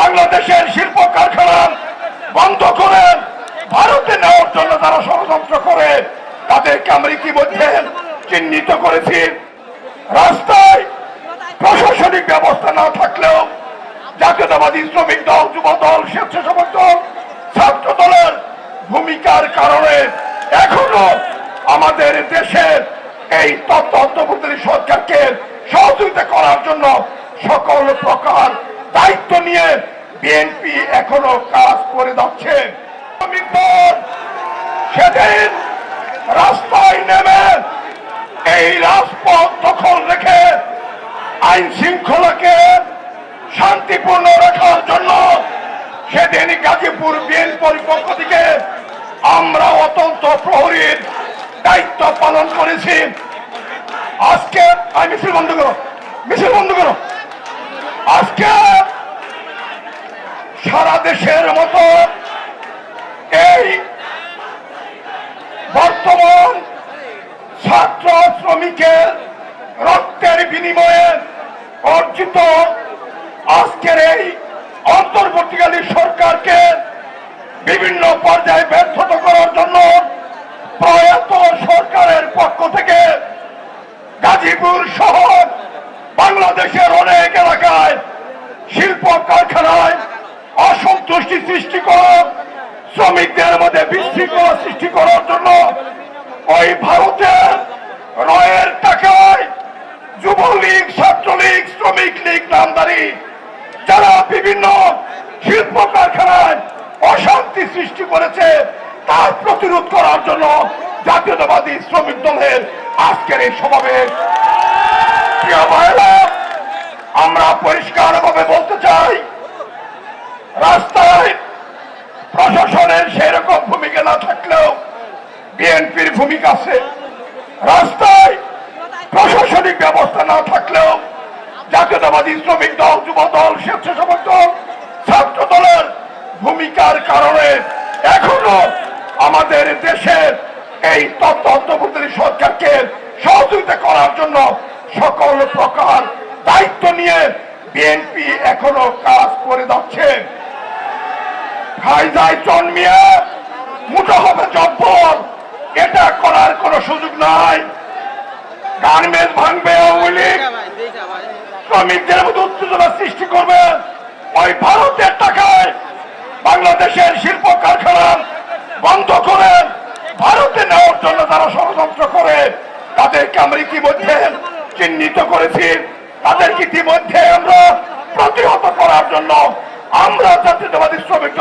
বাংলাদেশের শিল্প কারখানা বন্ধ করে ভারতে নেওয়ার জন্য তারা ষড়যন্ত্র করে, তাদেরকে আমরা ইতিমধ্যে চিহ্নিত করেছি। রাস্তায় প্রশাসনিক ব্যবস্থা না থাকলেও জাতীয়তাবাদী শ্রমিক দল, যুব দল, স্বেচ্ছাসেবক দল, ছাত্র দলের ভূমিকার কারণে এখনও আমাদের দেশের এই তথ্য অন্তর্ভুক্তি সরকারকে সহযোগিতা করার জন্য সকল প্রকার দায়িত্ব নিয়ে বিএনপি এখনও কাজ করে যাচ্ছে। সেদিন রাস্তায় নেমে এই রাজপথ দখল রেখে আইন শৃঙ্খলাকে শান্তিপূর্ণ রাখার জন্য সেদিন গাজীপুর বিএনপির পক্ষ থেকে আমরা অত্যন্ত প্রহরীর দায়িত্ব পালন করেছি। আজকে আই মিছিল বন্ধ করো, মিছিল বন্ধ করো। আজকে সারা দেশের মতো এই বর্তমান ছাত্র শ্রমিকের রক্তের বিনিময়ে অর্জিত আজকের এই অন্তর্বর্তীকালীন সরকারকে বিভিন্ন পর্যায়ে ব্যর্থত করার জন্য প্রয়াত সরকারের পক্ষ থেকে গাজীপুর শহর বাংলাদেশের অনেক এলাকায় শিল্প কারখানায় অসন্তুষ্টি সৃষ্টি করা। শ্রমিকদের মধ্যে বিশৃঙ্খলা সৃষ্টি করার জন্য ওই ভারতের রয়ের টাকায় যুবলীগ, ছাত্রলীগ শ্রমিক লীগ নামদারি যারা বিভিন্ন শিল্প কারখানায় অশান্তি সৃষ্টি করেছে, তার প্রতিরোধ করার জন্য জাতীয়তাবাদী শ্রমিক দলের আজকের এই সমাবেশ। আমরা পরিষ্কারভাবে বলতে চাই রাস্তায় প্রশাসনের সেরকম ভূমিকা না থাকলেও বিএনপির ভূমিকা আছে। রাস্তায় প্রশাসনিক ব্যবস্থা না থাকলেও জাতীয়তাবাদী শ্রমিক দল, যুব দল, স্বেচ্ছাসেবক দল, ছাত্র দলের ভূমিকার কারণে এখনও আমাদের দেশের এই তথ্য অন্তর্বর্তী সরকারকে সহযোগিতা করার জন্য সকল প্রকার দায়িত্ব নিয়ে বিএনপি এখনও কাজ করে যাচ্ছে। ফায়দায় জন্মিয়ে মুঠো হবে জব্বর শ্রমিকদের মধ্যে উত্তেজনা সৃষ্টি করবে। ওই ভারতের টাকায় বাংলাদেশের শিল্প কারখানা বন্ধ করে ভারতে নেওয়ার জন্য তারা ষড়যন্ত্র করে, তাদেরকে আমরা ইতিমধ্যে চিহ্নিত করেছি। তাদেরকে ইতিমধ্যে আমরা প্রতিহত করার জন্য আমরা জাতীয়তাবাদী শ্রমিক